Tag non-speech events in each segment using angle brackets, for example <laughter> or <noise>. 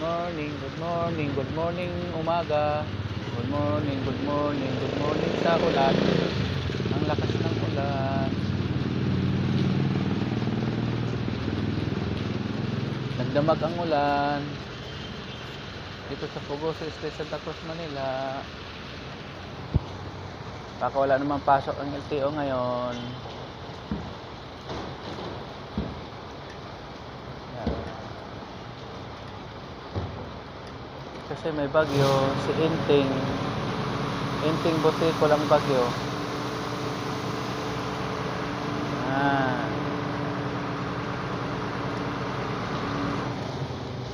morning, good morning, good morning umaga. Good morning, good morning, good morning sa ulan. Ang lakas ng ulan. Nagdamag ang ulan. Dito sa Pugoso Street, Santa Cruz, Manila. Baka wala namang pasok ang LTO ngayon. Kasi may bagyo, si Inting. Inting Butiko lang bagyo. Ah.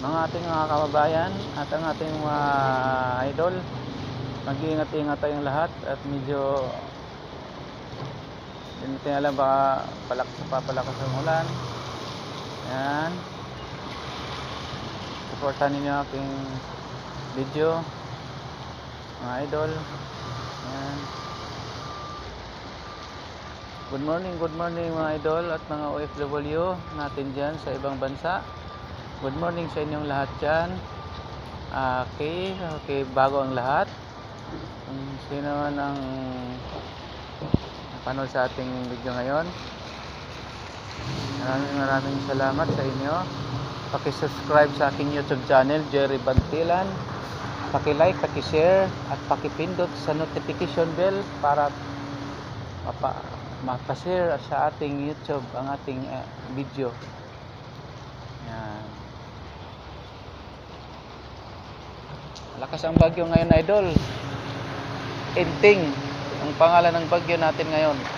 Mga ating mga kababayan at ang ating mga idol, mag-iingat-ingat tayong lahat at medyo hindi natin alam baka palakas papalakas ang ulan. Yan. Supportan ninyo aking video mga idol. Yan. Good morning, good morning mga idol at mga OFW natin dyan sa ibang bansa. Good morning sa inyong lahat dyan. Ah, Okay, okay, bago ang lahat. Kung sino man ang napanood sa ating video ngayon. Maraming maraming salamat sa inyo. Paki-subscribe sa aking YouTube channel, Jerry Bantilan. Paki-like, paki-share, at paki-pindot sa notification bell para mapa, mapashare sa ating YouTube ang ating eh, video. Yan. Lakas ang bagyo ngayon, idol. Inting ang pangalan ng bagyo natin ngayon.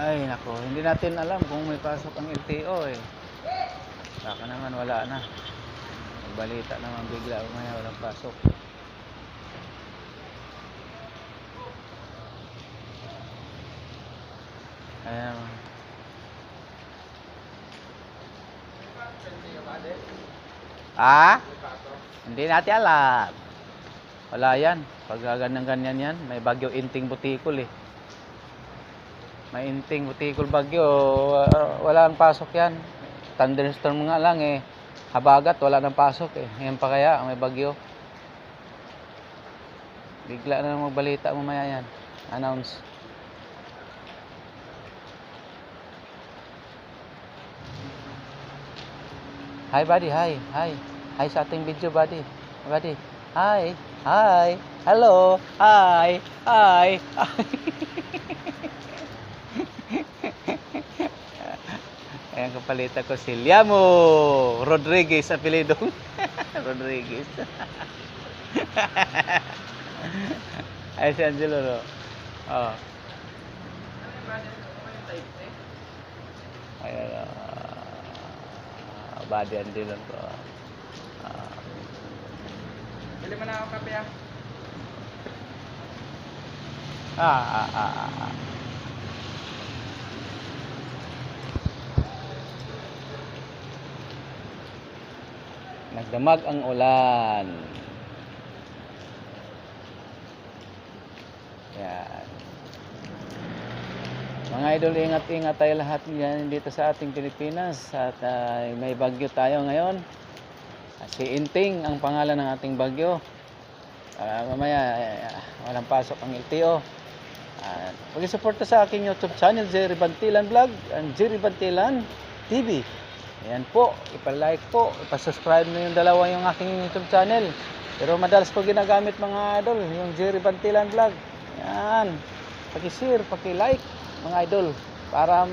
Ay, nako, hindi natin alam kung may pasok ang LTO eh. Baka naman wala na. Balita naman bigla umaya walang pasok. Ayan. Ah? Hindi natin alam. Wala yan. Pag ganyan ganyan yan, may bagyo inting butikol eh. May inting butikol bagyo, uh, wala ang pasok yan. Thunderstorm nga lang eh. Habagat, wala nang pasok eh. Yan pa kaya, may bagyo. Bigla na lang magbalita mamaya yan. Announce. Hi buddy, hi, hi. Hi sa ating video buddy. Buddy, hi, hi, hello, hi, hi. <laughs> <laughs> Ayan kapalita ko si Liamo Rodriguez apelido. <laughs> Rodriguez. <laughs> Ay si Angelo no. Oh. Ayan. Uh, body Angelo ko. Ah. Bili mo na ako kape ah. Ah, ah, ah, ah, Nagdamag ang ulan. Yan. Mga idol, ingat-ingat tayo lahat yan dito sa ating Pilipinas. At ah, may bagyo tayo ngayon. Si Inting ang pangalan ng ating bagyo. Ah, mamaya, eh, walang pasok ang LTO. At pag-suporta sa aking YouTube channel, Jerry Bantilan Vlog and Jerry Bantilan TV. Ayan po, ipa-like po, ipa-subscribe na yung dalawa yung aking YouTube channel. Pero madalas ko ginagamit mga idol, yung Jerry Bantilan Vlog. Ayan, paki-share, paki-like mga idol para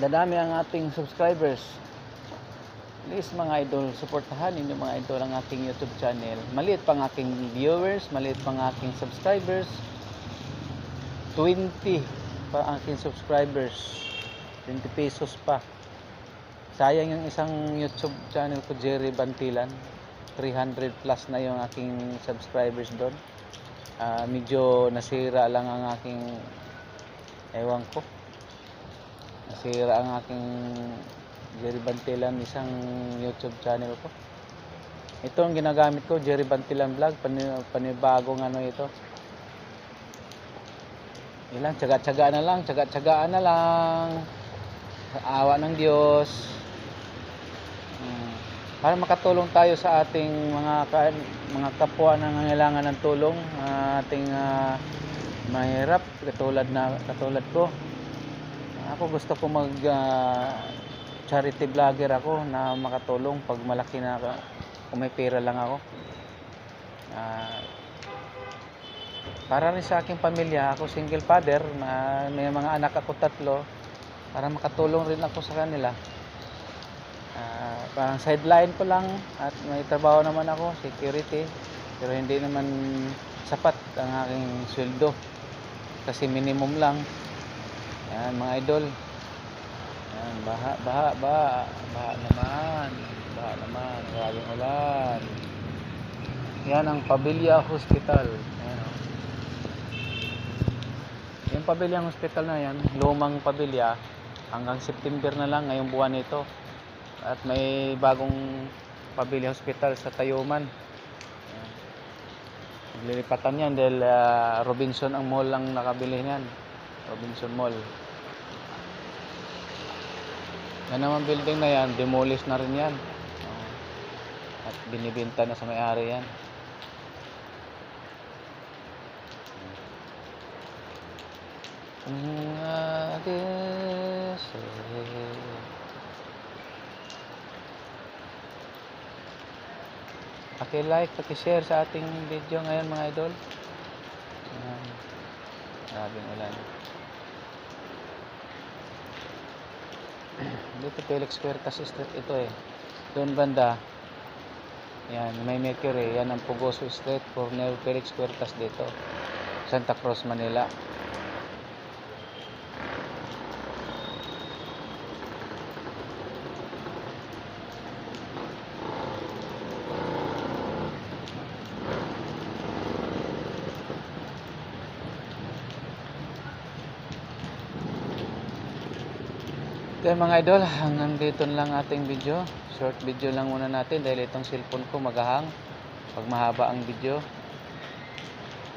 dadami ang ating subscribers. Please mga idol, suportahan ninyo mga idol ang aking YouTube channel. Maliit pang aking viewers, maliit pang aking subscribers. 20 pa aking subscribers. 20 pesos pa. Sayang yung isang YouTube channel ko, Jerry Bantilan. 300 plus na yung aking subscribers doon. Ah, medyo nasira lang ang aking ewan ko. Nasira ang aking Jerry Bantilan isang YouTube channel ko. Ito ang ginagamit ko, Jerry Bantilan Vlog, pani, panibagong ano ito. Yun lang, tsaga-tsaga na lang, tsaga-tsagaan na lang. Awa ng Diyos. Mm. Para makatulong tayo sa ating mga mga kapwa na nangangailangan ng tulong, ah, ating ah, mahirap katulad na katulad ko. Ako gusto ko mag ah, charity vlogger ako na makatulong pag malaki na ako, kung may pera lang ako. Ah, para rin sa aking pamilya, ako single father, na may mga anak ako tatlo, para makatulong rin ako sa kanila. Ah, parang sideline ko lang at may trabaho naman ako, security, pero hindi naman sapat ang aking sweldo. Kasi minimum lang. Yan mga idol. Yan, baha, baha, baha, baha naman. Baha naman, maraming ulan. Yan ang Pabilia Hospital. Ayan, oh. Yung Pabilia Hospital na yan, lumang Pabilia, hanggang September na lang ngayong buwan nito. At may bagong Pabilia Hospital sa Tayuman. Ayan. Naglilipatan yan dahil ah, Robinson ang mall ang nakabili niyan. Robinson Mall. Yan naman building na yan, demolish na rin yan. At binibenta na sa may-ari yan. Ang agis Paki-like, paki-share sa ating video ngayon mga idol. Ayan. Grabing ulan. <clears throat> Dito Felix Huertas Street ito eh. Doon banda. Yan, may Mercury. Yan ang Pugoso Street. Cornel Felix Huertas dito. Santa Cruz, Manila. Kaya mga idol, hanggang dito lang ating video. Short video lang muna natin dahil itong cellphone ko magahang pag mahaba ang video.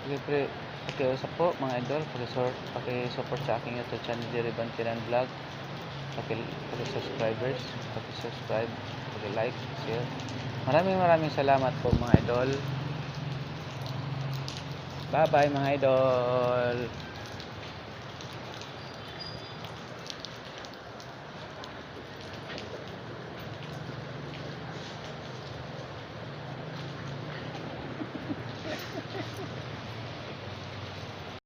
Sige pre, pakiusap po mga idol, paki-support, paki-support sa aking YouTube channel Jerry Bantiran Vlog. Paki, paki-subscribers, paki-subscribe, paki-like, share. Maraming maraming salamat po mga idol. Bye bye mga idol.